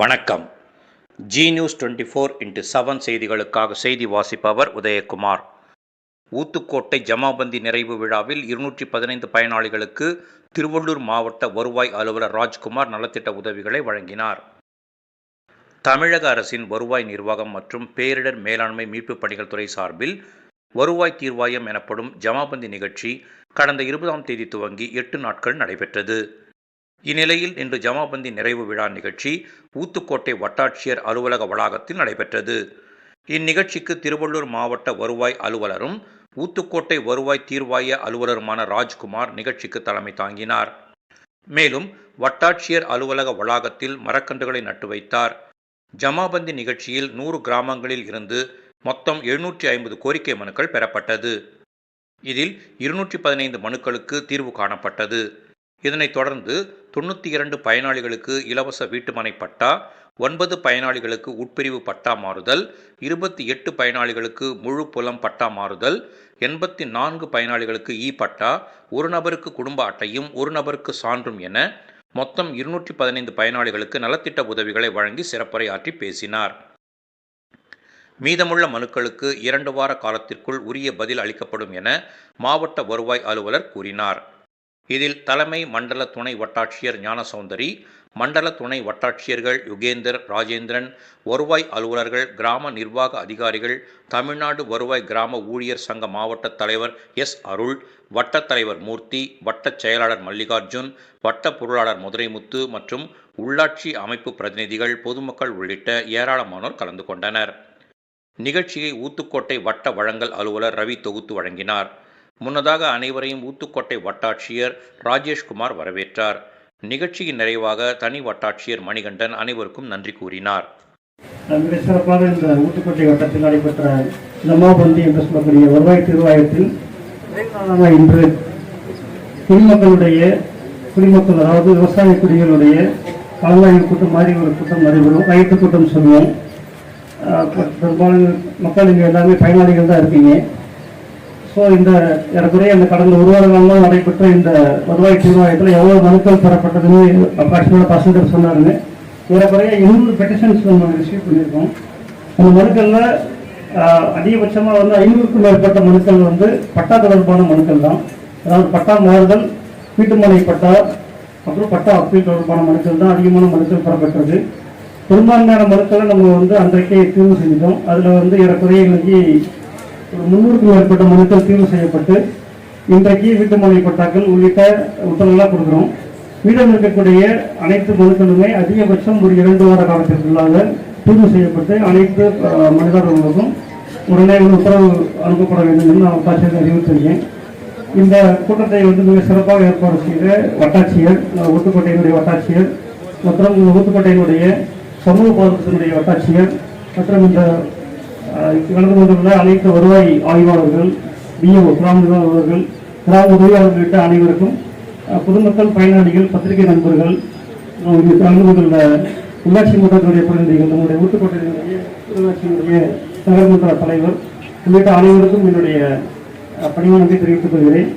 வணக்கம். Zee news twenty four into seven செய்திகளுக்காக செய்தி வாசிப்பவர் உதயகுமார். ஊத்துக்கோட்டை ஜமாபந்தி நிறைவு விழாவில் இருநூற்றி பதினைந்து பயனாளிகளுக்கு திருவள்ளூர் மாவட்ட வருவாய் அலுவலர் ராஜ்குமார் நலத்திட்ட உதவிகளை வழங்கினார். தமிழக அரசின் வருவாய் நிர்வாகம் மற்றும் பேரிடர் மேலாண்மை மீட்புப் பணிகள் துறை சார்பில் வருவாய் தீர்வாயம் எனப்படும் ஜமாபந்தி நிகழ்ச்சி கடந்த இருபதாம் தேதி துவங்கி எட்டு நாட்கள் நடைபெற்றது. இந்நிலையில் இன்று ஜமாபந்தி நிறைவு விழா நிகழ்ச்சி ஊத்துக்கோட்டை வட்டாட்சியர் அலுவலக வளாகத்தில் நடைபெற்றது. இந்நிகழ்ச்சிக்கு திருவள்ளூர் மாவட்ட வருவாய் அலுவலரும் ஊத்துக்கோட்டை வருவாய் தீர்வாய அலுவலருமான ராஜ்குமார் நிகழ்ச்சிக்கு தலைமை தாங்கினார். மேலும் வட்டாட்சியர் அலுவலக வளாகத்தில் மரக்கன்றுகளை நட்டு வைத்தார். ஜமாபந்தி நிகழ்ச்சியில் நூறு கிராமங்களில் இருந்து மொத்தம் எழுநூற்றி ஐம்பது கோரிக்கை மனுக்கள் பெறப்பட்டது. இதில் இருநூற்றி பதினைந்து மனுக்களுக்கு தீர்வு காணப்பட்டது. இதனைத் தொடர்ந்து தொண்ணூற்றி இரண்டு பயனாளிகளுக்கு இலவச வீட்டுமனை பட்டா ஒன்பது பயனாளிகளுக்கு உட்பிரிவு பட்டா மாறுதல் இருபத்தி எட்டு பயனாளிகளுக்கு முழு புலம் பட்டா மாறுதல் எண்பத்தி நான்கு பயனாளிகளுக்கு இ பட்டா ஒரு நபருக்கு குடும்ப அட்டையும் ஒரு நபருக்கு சான்றும் என மொத்தம் இருநூற்றி பதினைந்து பயனாளிகளுக்கு நலத்திட்ட உதவிகளை வழங்கி சிறப்புரையாற்றி பேசினார். மீதமுள்ள மனுக்களுக்கு இரண்டு வார காலத்திற்குள் உரிய பதில் அளிக்கப்படும் என மாவட்ட வருவாய் அலுவலர் கூறினார். இதில் தலைமை மண்டல துணை வட்டாட்சியர் ஞானசௌந்தரி மண்டல துணை வட்டாட்சியர்கள் யுகேந்தர் ராஜேந்திரன் வருவாய் அலுவலர்கள் கிராம நிர்வாக அதிகாரிகள் தமிழ்நாடு வருவாய் கிராம ஊழியர் சங்க மாவட்ட தலைவர் எஸ். அருள் வட்டத் தலைவர் மூர்த்தி வட்டச் செயலாளர் மல்லிகார்ஜுன் வட்ட பொருளாளர் மதுரைமுத்து மற்றும் உள்ளாட்சி அமைப்பு பிரதிநிதிகள் பொதுமக்கள் உள்ளிட்ட ஏராளமானோர் கலந்து கொண்டனர். நிகழ்ச்சியை ஊத்துக்கோட்டை வட்ட வழங்கல் அலுவலர் ரவி தொகுத்து வழங்கினார். முன்னதாக அனைவரையும் ஊத்துக்கோட்டை வட்டாட்சியர் ராஜேஷ்குமார் வரவேற்றார். நிகழ்ச்சியின் நிறைவாக தனி வட்டாட்சியர் மணிகண்டன் அனைவருக்கும் நன்றி கூறினார். மிக சிறப்பாக இந்த ஊத்துக்கோட்டை வட்டத்தில் நடைபெற்ற ஜமாபந்தி என்று சொல்லக்கூடிய வருவாய் திருவாயத்தில் இன்று குடிமக்களுடைய குடிமக்கள் அதாவது விவசாய குடிகளுடைய கலந்தாய்வு கூட்டம் மாதிரி ஒரு கூட்டம் நடைபெறும். கையெழுத்து கூட்டம் சொல்லுவோம். ஆஹ் பெரும்பாலும் மக்கள் இங்கே எல்லாமே பயனாளிகள் தான் இருக்கீங்க ஸோ இந்த ஏறக்குறைய இந்த கடந்த ஒரு வார காலமாக நடைபெற்ற இந்த வருவாய் தீர்வாயத்தில் எவ்வளோ மனுக்கள் பெறப்பட்டதுன்னு அப்ராக்சிமேட்டாக பர்சன்டேஜ் சொன்னாருங்க ஏறக்குறைய எண்ணூறு பெட்டிஷன்ஸ் நம்ம ரிசீவ் பண்ணியிருக்கோம். அந்த மனுக்களில் அதிகபட்சமாக வந்து ஐநூறுக்கும் மேற்பட்ட மனுக்கள் வந்து பட்டா தொடர்பான மனுக்கள் தான். அதாவது பட்டா மாறுதல் வீட்டுமனை பட்டா அப்புறம் பட்டா அப்பீல் தொடர்பான மனுக்கள் தான் அதிகமான மனுக்கள் பெறப்பட்டது. பெரும்பான்மையான மனுக்களை நம்ம வந்து அன்றைக்கே தீர்வு செஞ்சிட்டோம். அதில் வந்து ஏறக்குறைய இன்னைக்கு ஒரு முந்நூறுக்கும் மேற்பட்ட மனுக்கள் தீர்வு செய்யப்பட்டு இன்றைக்கு வீட்டுமனை பட்டாக்கள் உள்ளிட்ட உத்தரவுகளாக கொடுக்குறோம். மீதம் இருக்கக்கூடிய அனைத்து மனுக்களுமே அதிகபட்சம் ஒரு இரண்டு வார காலத்திற்குள்ளாக தீர்வு செய்யப்பட்டு அனைத்து மனிதர்களுக்கும் உடனே வந்து உத்தரவு அனுப்பப்பட வேண்டும் என்று நான் தாசில்தார் அறிவித்திருக்கேன் இந்த கூட்டத்தை வந்து மிக சிறப்பாக ஏற்பாடு செய்த வட்டாட்சியர் ஊத்துக்கோட்டையினுடைய வட்டாட்சியர் மற்றும் இந்த ஊத்துக்கோட்டையினுடைய சமூக பாதுகாப்பினுடைய வட்டாட்சியர் மற்றும் இந்த கலந்து கொண்டுள்ள அனைத்து வருவாய் ஆய்வாளர்கள் பிஓ கிராம நிர்வாகர்கள் கிராம உதவியாளர்கள் உள்ளிட்ட அனைவருக்கும் பொதுமக்கள் பயனாளிகள் பத்திரிகை நண்பர்கள் இங்கு கலந்து கொண்டுள்ள உள்ளாட்சி மன்றத்தினுடைய பிரதிநிதிகள் நம்முடைய ஊத்துக்கோட்டையினுடைய உள்ளாட்சியினுடைய நகர்மன்ற தலைவர் உள்ளிட்ட அனைவருக்கும் என்னுடைய அஹ், பணிவானத்தை தெரிவித்துக் கொள்கிறேன்.